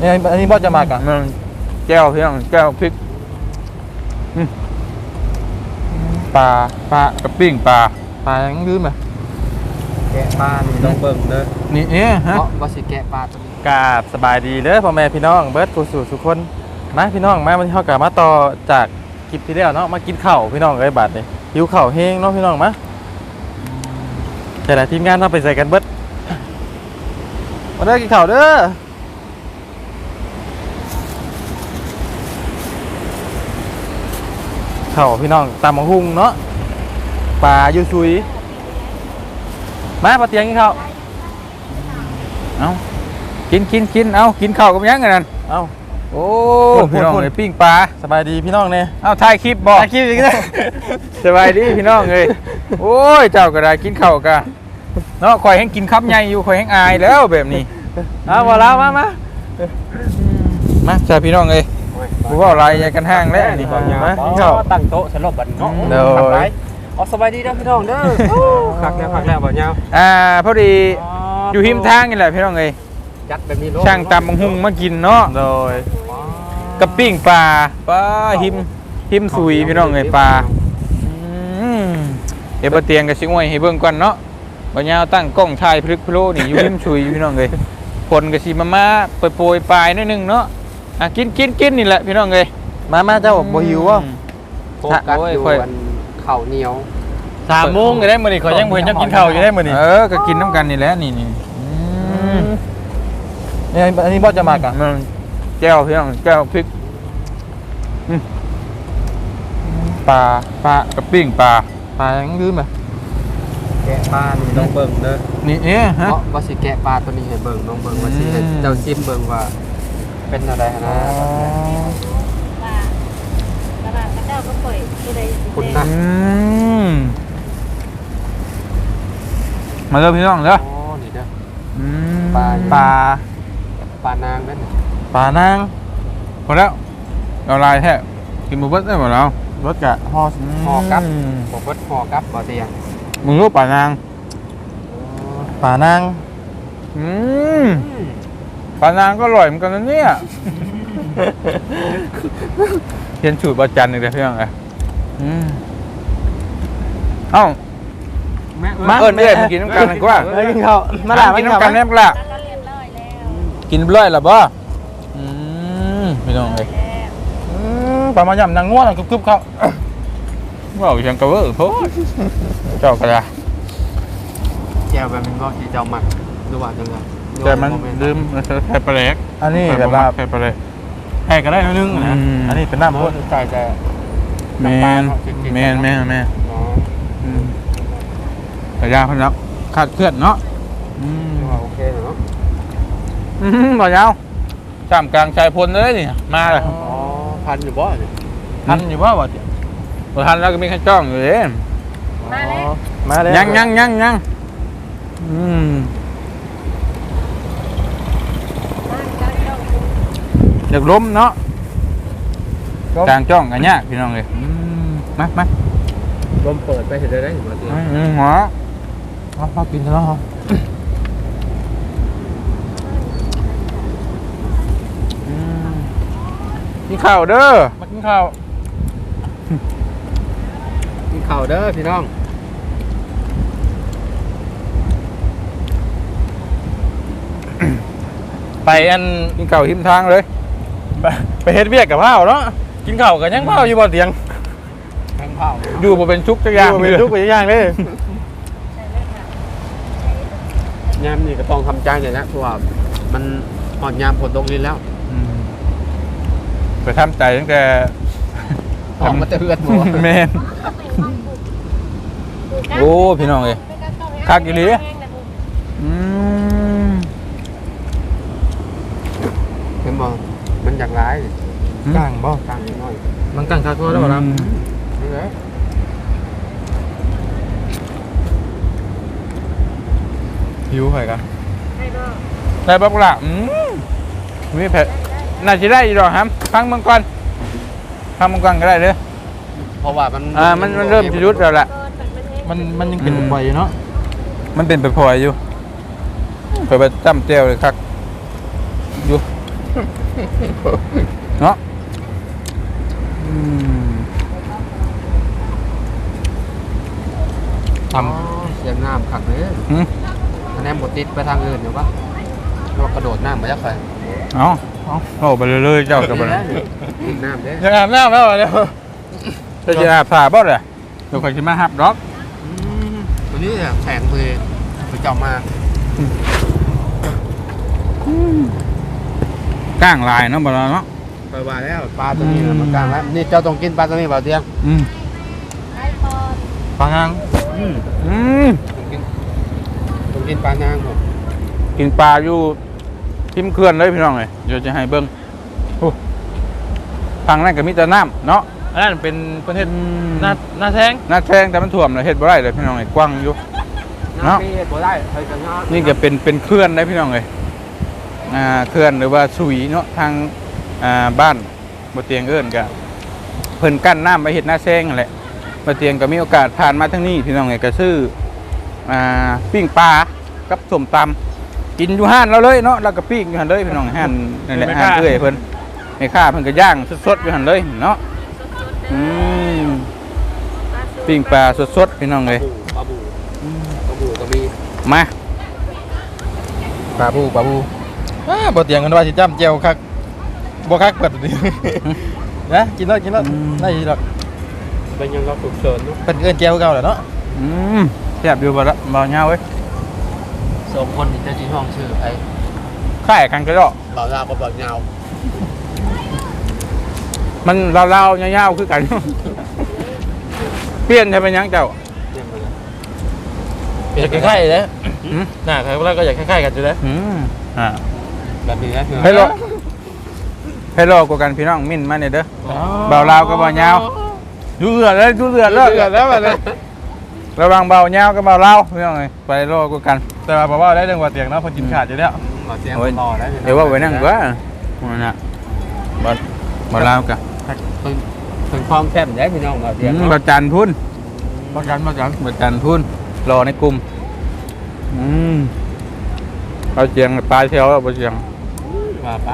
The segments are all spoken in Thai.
นี่อันนี้บอสจะมากะมันแก้วพี่น้องแก้วพริกอืมปลาปลากระปิ้งปลาปลายังลืมอะแกะปลานี่ต้องเบิ่งเด้อนี่เอ๊ะฮะเพราะว่าสิแกะปลาตัวนี้กราบสบายดีเด้อพ่อแม่พี่น้องเบิร์ดกูสู่สุกคนมาพี่น้องมาวันนี้เขากลับมาต่อจากคลิปที่แล้วเนาะมากินข้าวพี่น้องเอ้ยบาดนี่หิวข้าวแห้งเนาะพี่น้องมาแต่ละทีมงานต้องไปใส่กันเบิร์ดมาเด้อกินข้าวเด้อ ข้าวพี่น้องตำมังหุงเนาะปลายูซุยมาปลาเตียงกินข้าวเอากินกินกินเอากินข้าวกับยังไงนั่นเอ้าโอ้พูดพี่น้องพูดเลยปิ้งปลาสบายดีพี่น้องเนี่ยเอาถ่ายคลิปบอกถ่ายคลิปอีกแล้วสบายดีพี่น้องเลยโอ้ยเจ้าก็ได้กินข้าวกะเนาะคอยให้กินคำใหญ่อยู่คอยให้อายแล้วแบบนี้เอามาแล้วมามามาจ้าพี่น้องเลย กูว่าอะไรยายกันห้างแล้วนี่มามาเข้าตั้งโต๊ะสลบบัดเนาะเด้อขับไปเอาสบายดีเด้อพี่น้องเด้อโอ้คักแล้วคักแล้วบ่ยาวอ่าพอดีอยู่หิมทางนี่แหละพี่น้องเลยจัดแบบนี้โลดช่างตำบังหุงมากินเนาะโดยกับปิ้งปลาปลาหิมหิมสุยพี่น้องเลยปลาอืมเดี๋ยวปลาเตียงกับชิงวยให้เบิ่งก่อนเนาะบ่ยาวตั้งกล้องถ่ายพลึกพโลนี่อยู่หิมสุยพี่น้องเลยผลกับชิมามาโปรยโปรยปลายนิดนึงเนาะ อะกินกินกินนี่แหละพี่น้องเลยมามาเจ้าบ่หิววะโฟกัสโอ้ยอยู่ค่อยอันข้าวเหนียวสามโมงก็ได้มื้อนี้ขอยยังบ่เห็นยังกินข้าวอยู่ได้มื้อนี้เออก็กินน้ำกันนี่แหละนี่นี่อืมนี่อันนี้บอสจะมากะมันแก้วพี่น้องแก้วพริกอืมปลาปลากระปิ้งปลาปลายังลืมอะแกะปลานี่ต้องเบิ่งเด้อนี่เอ๊ะฮะเพราะว่าสิแกะปลาตัวนี้ให้เบิ่งต้องเบิ่งว่าสิให้อืมเจ้าซิมเบิ่งว่า เป็นอะไรนะว่าตลาดพระเจ้าก็เปิดผู้ใดสิคุณได้นะอืมมาเริ่มพี่น้องเด้ออ๋อนี่เด้อ อืมปลา ปลาปลานางนั่นน่ะปลานางพอแล้วเอาลายแท้กินหมูเบิ้ลได้หมดแล้วรถกะฮอห่อกับมบ่เบิดห่อกับบ่เตียงมึงรู้ป่านางปลานางอืม ปลานางก็อร่อยเหมือนกันนะเนี่ยเรียนสูตรบาจันอีกแล้วพี่น้องเอ้ยอืมเอ้ามาเอิ้นเอ้ยมากินน้ำกันดีกว่าเอ้ยกินข้าวมาล่ะกินมาน้ำกันกิแน่นปละแล้วก็เรียบร้อยแล้วกินเบล้อยหรอบ่อืมพี่น้องเอ้ยแล้วอืมปลามาย่ำนางง่วงน่ะกึบๆเข้าว่าอยู่เชียงกระเวอร์โพดเจ้ากระดาแก้วแบบมันก็ที่เจ้ามักหรือว่าจังไง แต่มันลืมใส่ปลาเล็กอันนี้แบบว่าใส่ปลาเล็กให้ก็ได้นิดนึงนะอืมอันนี้เป็นน้ำโคพ่ตนรใจแต่แมนแมนแมนแมนอ๋ออืมแต่ยาเพันแล้วขาดเคลื่อนเนาะอืมว่าโอเคเนาะอืมบ่ยาวจามกลางชายพลเลยนี่มาเลยอ๋อพันอยู่บ่เนี่ยทันอยู่ว่าบ่เจ้าบ่ทันแล้วก็มีแค่จ้องอยู่เลยมาแล้วมาแล้วยังยังยังยังอืม มาเจ้าเจ้า อยากล้มเนาะกลางจ้องกันยากพี่น้องเลยอืมมามาลมเปิดไปเห็นได้ได้อยู่บ่เตียงอืมหัวเอาพอกินแล้วเหรออืมกินข้าวเด้อมากินข้าวกินข้าวเด้อพี่น้องไปอันกินข้าวหิมทางเลย ไปไปเฮ็ดเวียกกับข้าวเนาะกินข้าวกันยังข้าวอยู่บนเตียงแพงเผาอยู่บ่เป็นชุกจักอย่างอยู่เป็นทุกอย่างเลยยามนี่ก็ต้องทำใจเลยนะเพราะว่ามันหอดยามฝนตกลิ้นแล้วอืมไปทำใจตั้งแต่ออกมาแต่เลือดบ่แมนโอ้พี่น้องเอ้ยคักอีหลีอืมเห็นบ่มัน อยากร้ายกลางบ่กลางนิดหน่อยมันกลางคาโคแล้วบ่ล่ะนี่เลยหิวไผกันให้บ่ได้บักละอืมมีเผ็ดน่าจะได้อีดอกครับฟังมังกรฟังมังกรก็ได้เลยเพราะว่ามันอ่ามันมันเริ่มจะยุดแล้วล่ะเกินมันมันเองมันมันยังเป็นอืมใบอยู่เนาะมันเป็นไปพลอยอยู่ไปไปจ้ำเจียวเลยครับอยู่ เนาะอืมทอ๋อเสียงน้ำขักเลยหืมคะแนนหมดติดไปทางอื่นอยู่ปะว่ากระโดดน้ำมาจากใครเอาเอาเอาไปเรื่อยๆเจ้ากับมันติดน้ำเด้ำยังอาบน้ำแล้วเดี๋ยวจะจะอาบสาบ่เลยเดี๋ยวคอยจะมาหับดอกอืมตัวนี้เนี่ยแข็งเลยไปเจาะมา ก้างลายเนาะบ่เราเนาะไปว่าแล้วปลาตัวนี้น่ะมันกลางแล้วนี่เจ้าต้องกินปลาตัวนี้เปล่าเตียงอืมไอ้ปอนฟังยังอืมอืมต้องกินต้องกินปลานางผมกินปลาอยู่ทิมเขื่อนเลยพี่น้องเลยเดี๋ยวจะให้เบิ้งโอ้ทางนั้นก็มีแต่น้ำเนาะอันนั้นเป็นประเทศหน้าหน้าแทงหน้าแทงแต่มันท่วมเลยเฮ็ดบ่ได้เลยพี่น้องเลยกว้างอยู่ เนาะน้ำมีเหตุผลได้เคยจะงอนี่ก็เป็นเป็นเคลื่อนได้พี่น้องเลยอ่า เคลื่อนหรือว่าสุยเนาะทางอ่าบ้านบ่เตียงเอิ้นก็เพิ่นกั้นน้ำไว้เฮ็ดหน้าแซงนั่นแหละบ่เตียงก็มีโอกาสผ่านมาทางนี้พี่น้องเลยก็ซื้ออ่าปิ้งปลากับส้มตำกินอยู่ห้านเราเลยเนาะแล้วก็ปิ้งอยู่หั่นเลยพี่น้องห้านนั่นแหละห้านเอื้อยเพิ่นแม่ค้าเพิ่นก็ย่างสดๆอยู่หั่นเลยเนาะอืมปิ้งปลาสดๆพี่น้องเลยปลาบูปลาบูก็มีมาปลาบูปลาบู อ้าบ่เตียงกันว่าสิจ้ำเจียวคักบ่คักเปิดดินะกินแล้วกินแล้วได้อีหรอกเป็นยังเราฝึกเสริญเนาะเป็นเอิ้นแก้วเก่าแหละเนาะอืมแซ่บอยู่บ่ละบ่ยาวเว้ยสองคนนี่จะจีห้องชื่อไอ้ค่ายกันก็ดอกบ่าวลาวกับบ่าวยาวมันลาวๆยาวๆคือกัน เปลี่ยนใช่ไหมยังเจ้า เนี่ยมันอยากคล้ายๆเลยอืม หน้าใครว่าก็อยากคล้ายๆกันอยู่เลยอืมอ่า แบบนี้นะให้รอให้รอกว่ากันพี่น้องมิ่นมาเนี่ยเด้อเบาลาวกับเบายาวดูเดือดเลยดูเดือดเลยเดือดแล้วบัดนี้ระวังเบายาวกับเบาลาวพี่น้องเอ้ยไปรอกว่ากัน แต่ว่าบอกว่าได้เรื่องว่าเตียงเนาะเพอกินขาดอยู่แล้วบ่าวเสียงโอ้ยต่อแล้วเดี๋ยวว่าไว้นั่งกว่านั่นน่ะบ่เบาลาวกับเป็นเป็นความแซ่บได้พี่น้องบ่าวเสียงอืมเนาะเบาจันพุ่นประกันประกันเบาจันพุ่นรอในกลุ่มอืมเอาเสียงปลายเชียวเอาบ่เสียง ว่าไป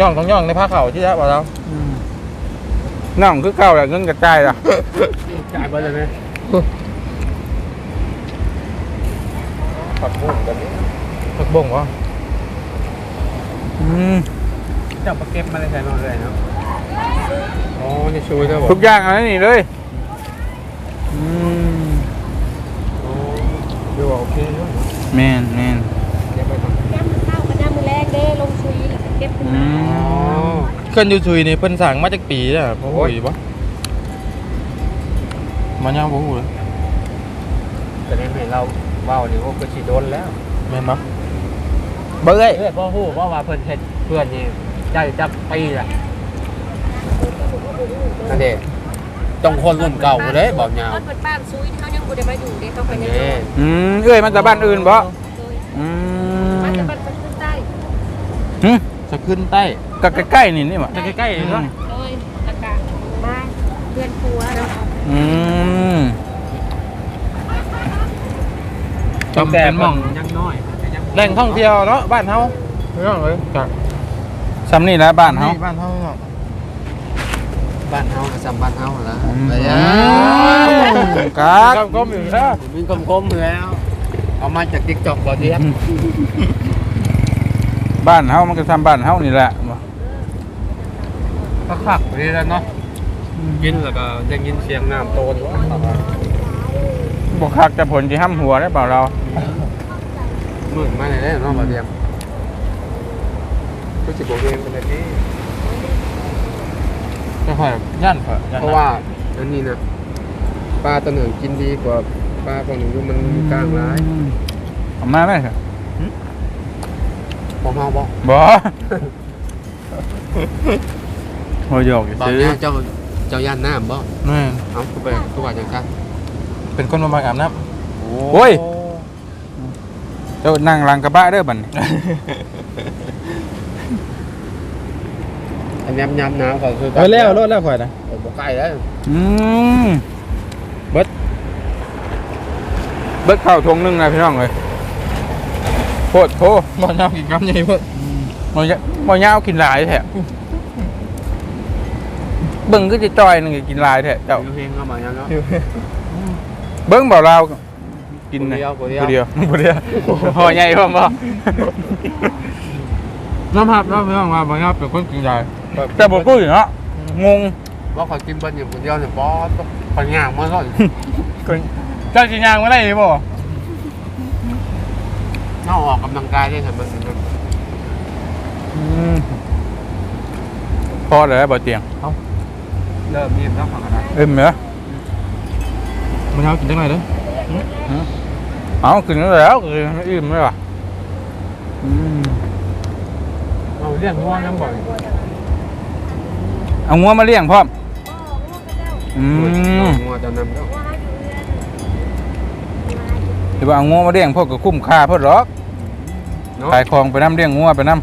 ย่องต้องย่องในผ้าเข่าที่แล้วบอกเราน้องคือเก่าแหละเงินกระจายล่ะจ่ายไปเลยไหมผักบุ้งแบบนี้ผักบุ้งวะอืมเจ้าประเก็บมาเลยใส่นอนเลยเนาะอ๋อนี่ช่วยครับผมทุกอย่างอะไรนี่เลยอืมอ๋อดูว่าโอเคเนาะแมนแมน เก็บขึ้นอืมาอ๋อมเคลื่อนยูทูยนี่เพิ่นสั่งมาจากปีแล้วโอ้ยบ่มันยังบ่ฮู้เลยแต่นี่ให้เราเว้านี่โอ้ก็สิโดนแล้วแม่นบ่เบ้ยเพื่อนพ่อฮู้ว่าว่าเพิ่นเฮ็ดเพื่อนนี่ได้จับปีละนั่นเด้ต้องคนรุ่นเก่าเลยบอกยาวเขาเปิดบ้านซุยเขายังบ่ได้มาอยู่เด้เขาไปอันยังนี้อืมเอ้ยมันจากบ้านอื่นบ่โดยอืมันมจะมันขึ้นใต้หึ จะขึ้นใต้ก็ใกล้ๆนี่นี่หว่าจะใกล้ๆนี่เนาะโดยอากาศบ้านเพื่อนครัวเนาะอืมจำเป็นหม่องยังน้อยแหล่งท่องเที่ยวเนาะบ้านเฮาไม่ต้องเลยจ้ะซ้ำนี่นะบ้านเฮาบ้านเฮาเนาะบ้านเฮาก็ซ้ำบ้านเฮาแล้วอืมไปอือะมกักก็ก็มีนะมีกลมๆแล้วเอามาจาก TikTok บ่เดียวบ้านเฮามันก็ซ้ำบ้านเฮานี่แหละบ่ก็คักนี่แล้วเนาะกินแล้วก็ยังยินเสียงน้ำโตนอยู่บ่คักแต่ผลสิห้ำหัวได้เปล่าเรามืดมาเลยเด้อเนาะบ่เดียวก็สิบ่เองเป็นแบบนี้ไม่ค่อยย่านเถอะย่นเพราะว่าอันนี้นะปลาตัวหนึ่งกินดีกว่าปลาตัวหนึ่งอยู่มันกลางร้ายเอามาไหมครับ ผมเฮาบ่บ่โหยอกบอกซื้อเนี่ยเจ้าเจ้าย่านน้ำบ่แม่นเอาเข้าไปทุกวันจังครับเป็นคนมามาอาบน้โอ้ย เจ้านั่งหลังกระบะเด้อบัดนี้อันยำยำน้ำก็คือำไปแล้วรถแล้วข่อยนะโอ้บ่ใกล้แล้วอืมเบิดเบิดข้าวทงหนึงนะพี่น้องเอ้ยโห ตรโพบ่ยาวกินคำใหญ่เพิ่นบ่ยะบ่ยาวกินหลายแท้เบิ่งก็จะจอยนึงก็กินหลายแท้เจ้าอยู่เฮงเข้ามาอย่างเนาะ เบิ่งเบาเรากินผู้นะเดียวผู้ผู้เดีเดียยววผู้เดียวพอใหญ่พร้อมบ่น้ำภาพน้ำพี่น้องว่าบ่ยาวเป็นคนกินใหญ่แต่บ่กู้อยู่เนาะงงว่าเขากินเบิ้ลอยู่คนเดียวเนี่ยบอสปัญญางมันก็เจ้าสิย่างมาได้บ่ น่าออกกำลังกายได้เห็นมันอืมพอแล้วบ่เตียงเริ่มมีแล้วฝั่งอะไรเอิ่มเหรอบ่ยาวกินจังไดเด้อเอากินแล้วกินอิ่มเลยว่ะอืมเราเรียกง่วงน้ำบ่อยเอางัวมาเลี้ยงพร้อมพ่อลูกกระเจ้าอืมง่วงจะนำแล้ว ว่าให้อยู่เรือนหรือว่าเอางัวมาเลี้ยงพวกก็คุ้มค่าเพิ่นหรอกเนาะขายของไปน้ำเลี้ยงงัวไปน้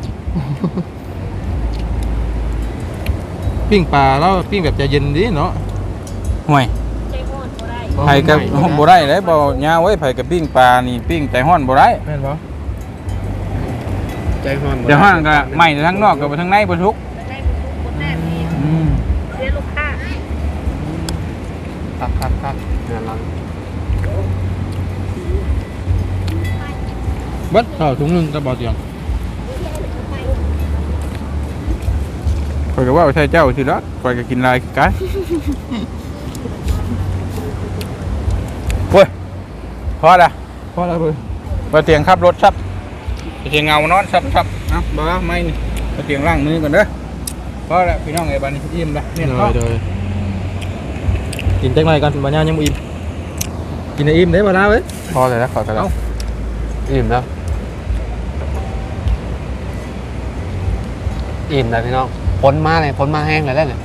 ปิ้งปลาแล้วปิ้งแบบใจเย็นดีเนาะำห่วยใจโหดบ่ได้ไผกับบ่ได้เลยบ่ยาวไว้ไผกับปิ้งปลานี่ปิ้งใจฮ้อนบ่ได้แม่นบ่ใจฮ้อนแต่ฮ้อนก็ไหม้ทั้งนอกกับทั้งในบ่ทุกบ่ได้บ่ทุกคนแน่นี่อืมเสียลูกค้า ครับครับครับเนี่ยเร เบิดข้าวถุงหนึงก็บ่เตียงข่อยก็ว่าใช่เจ้าสิละข่อยก็กินหลายกันโอ้ยพอละพอแล้วเพิ่นบ่เตียงขับรถซับบ่เตียงเงานอนซับซับเอ้าบ่ว่าไม่นี่บ่เตียงล้างมือก่อนเด้อพอละพี่น้องไอ้บัดนี้อิ่มละเนี่ยเด้พออเด้อกินจังไดก่อนบ่ยาวยังบ่อิ่มกินให้อิ่มเด้บ่ลาเว้ยพอเลยแล้วขอกันแล้วอิ่ม อิ่มแล้วพี่น้องพ้นมาเลยพ้นมาแห้งเลยได้เนี่ย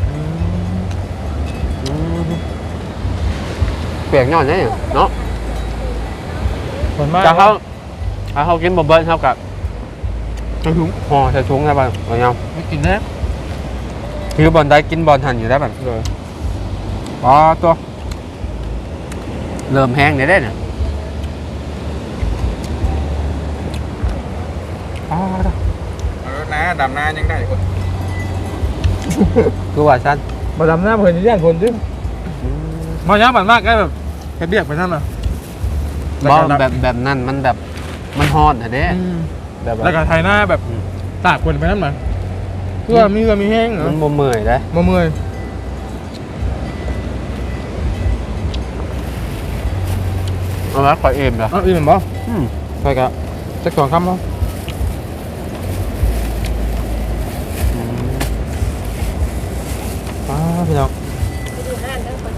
เปียกหน่อยเนี่ยเนาะคนมากจะเขาถ้าเขากินบะเบิ้ลเท่ากับถุงห่อใส่ถุงได้ป่ะเอาเงาไม่กินแน่คือบอลได้กินบอลทันอยู่ได้ป่ะเลยอ๋อตัว เริ่มแห้งได้ได้เนี่ย อ๋อเอารถนะ ดำนายังได้คนคือว่าสั้นบ่ดำหน้าบ่เห็นย่านคนจิบ่ยาวบัดมากแค่แบบแค่เบียกไปซั่นน่ะบอลแบบแบบนั้นมันแบบมันฮอตนะเด้อืมแบบว่าแล้วก็ไทยหน้าแบบอืมตากคนไปนั่นมาเพื่อมีเพื่อมีแห้งเหรอมันบ่เมื่อยได้มาเมื่อยเอาละขอเอ็มเหรอเอ้าอีกเหมือนบ่อืมไปกะจักสองคำบ่ ป้าพี่น้องไปดูห้านเด้อคน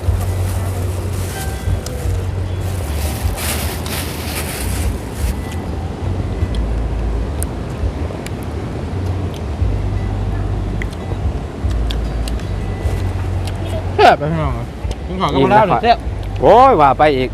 แซ่บไปพี่น้องกินของกับมะนาวหน่อยแซ่บโอ้ยว่าไปอีก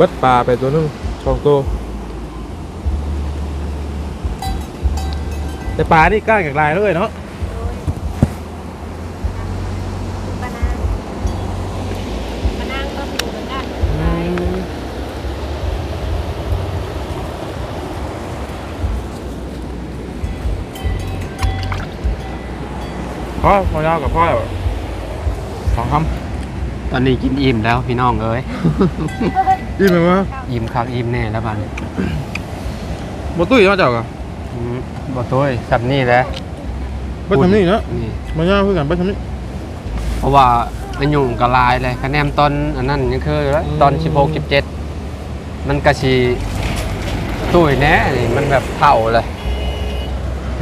บิดปลาไปตัวหนึงสองตัวแต่ปลานี่กล้ากับลายเลยเนาะปะนางปะนางก็มีเหมือนกันไปพ่อพ่อยาวกับพ่อสองคตอนนี้กินอิ่มแล้วพี่น้องเอ้ยำ อีกไหมวะอิ่มคักอิ่มแน่แล้วบัดนี้บ่ตุ้ยมาเจ้ากะอืมบ่ตัวสับนี่แหละเบิดทำนี่เนาะนี่ มายาวคือกันเบิดทำนี่ เพราะว่ามันยุ่งกับลายเลยคะแนนตอนอันนั้นยังคืออยู่แล้วอืม ตอน16 17มันกะชีตุ้ยแน่นี่มันแบบเท่าเลย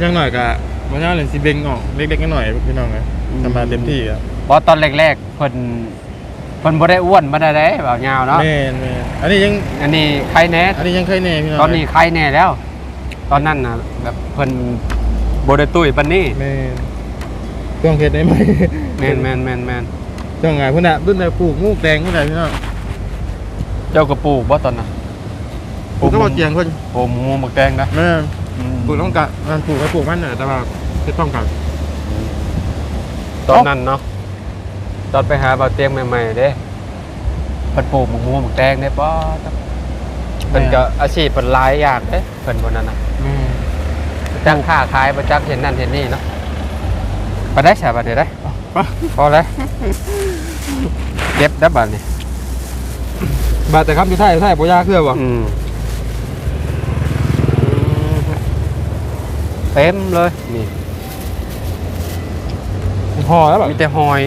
ยังหน่อยกะมายาวเลยสิเบงออกเล็กๆน้อยๆพี่น้องไงอืม ทำมาเต็มที่อะเพราะตอนแรกๆเพิ่น เพิ่นบ่ได้อ้วนบ่ได้ได้แบบยาวเนาะแม่นแม่นอันนี้ยังอันนี้ใครแน่อันนี้ยังเคยแน่พี่น้องตอนนี้ใครแน่แล้ว ตอนนั้นน่ะแบบเพิ่นบ่ได้ตุ้ยปานนี้แม่นเครื่องเฮ็ดได้ไหมแม่นแม่นแม่นแม่นช่วงไงพุ่นน่ะรุ่นไหนปลูกงูแดงพุ่นไหนพี่น้องเจ้าก็ปลูกบ่ตอนน่ะปลูกก็บ่เจียงเพิ่นโอ้หมูหมักแดงนะแม่นปลูกต้องกันมันปลูกไว้ปลูกมันน่ะแต่ว่าจะต้องกันตอนนั้นเนาะ ตอนไปหาบ่าวเตียงใหม่ๆเด้เพิ่นปลูกหมกม่วงหมกแดงได้ป้อเพิ่นก็อาชีพเพิ่นหลายอย่างเด้เพิ่นบ่นั้นน่ะจ้างค้าขายบ่จักเห็นนั่นเห็นนี่เนาะไปได้ใช่บัดนี้ได้พอแล้วเก็บได้บัดนี้บาดแต่ครับอยู่ไทยอยู่ไทยบ่ยากคือบ่อืมเต็มเลยนี่ห่อแล้วแบบมีแต่หอย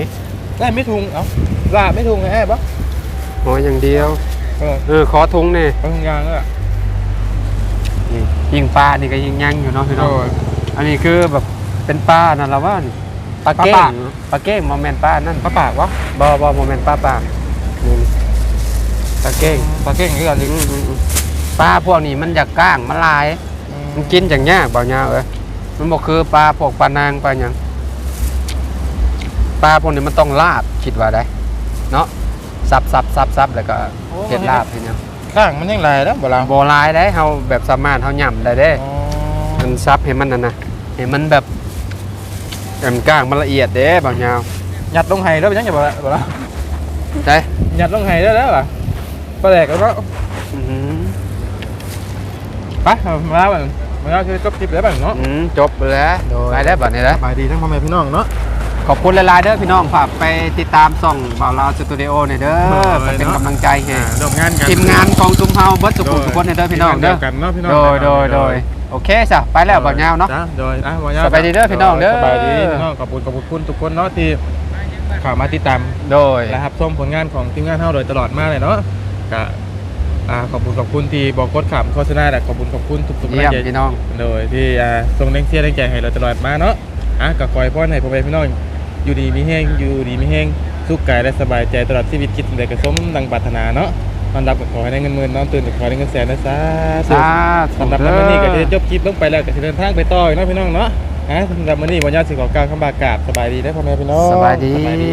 ได้ไม่ทุงเอ้าลาไม่ทุงไงแอบปะหอยอย่างเดียว เออเออ ขอทุงนี่ไปทุงยางแล้วนี่ยิงปลานี่ก็ยิงยังอยู่เนาะพี่น้องโอ้ยอันนี้คือแบบเป็นปลานั่นละว่านี่ปลาเก้งปลาปากปลาเก้งโมเมนปลานั่นปลาปากวะบอบอโมเมนปลาปากนี่ปลาเก้งปลาเก่งนี่กันดิอืมอืมอืมปลาพวกนี้มันอยากก้างมันลาย มันกินอย่างยากเบาเงาเอ้ยมันบอกคือปลาพวกปลานางปลาหยัง ปลาพวกนี้มันต้องลาบคิดว่าได้ เนาะซับซับซับซับแล้วก็เห็ดลาบเห็นยังข้างมันยังไรแล้วบ่ลางโบรายได้เฮาแบบสามารถเฮาหย่ำได้เด้มันซับให้มันนั่นนะให้มันแบบแอมก้างมันละเอียดเด้บางยาวหยัดลงไห้แล้วเป็นยังไงบ่ละบ่ละใช่หยัดลงไห้ได้แล้วล่ะปลาแดกแล้วก็อื้อหือไปมาแล้วมาแล้วคือจบคลิปแล้วบ้างเนาะอืมจบไปแล้วไปแล้วบัดนี้แล้วสบายดีทั้งพ่อแม่พี่น้องเนาะ ขอบคุณหลายๆเด้อพี่น้องฝากไปติดตามส่องบ่าวลาวสตูดิโอเนี่ยเด้อโอ้ยไปเป็นเนาะกำลังใจให้ร่วมงานกันทีมงานของซุ้มเฮาเบิดสุขุมทุกคนเนี่ยเด้อพี่น้องเด้อทีมงากันเนาะพี่น้องโดยโดยโดยโอเคจ้ะไปแล้วบ่าวยาวเนาะจ้โดยอะบ่ยาวสบายดีเด้อพี่น้องเด้อสบายดีพี่น้องขอบคุณขอบคุณทุกคนเนาะที่เข้ามาติดตามโดยและรับชมผลงานของทีมงานเฮาโดยตลอดมาเลยเนาะก็อ่าขอบคุณขอบคุณที่บอกกดขำโฆษณาและขอบคุณขอบคุณทุกๆกำลัเยี่ยงมใจพี่น้อง โดยที่อ่าส่งแรงเชียร์แรงใจให้เราตลอดมาเนาะอะก็คอยพ่อให้พ่อแม่พี่น้อง อยู่ดีมีแห้งอยู่ดีมีแห้งสุขกายและสบายใจตลอดชีวิตคิดสิ่งใดก็สมดังปรารถนาเนาะนอนรับก็ขอให้ได้เงินหมื่นนอนตื่นก็ขอให้ได้เงินแสนนะสาธุสาธุสำหรับวันนี้ก็จะจบคลิปลงไปแล้วก็จะเดินทางไปต่ออีกเนาะพี่น้องเนาะอะสำหรับวันนี้วันยาสิขอกล่าวคำบากราบสบายดีได้อพ่อแม่พี่น้องสบายดีสบายดี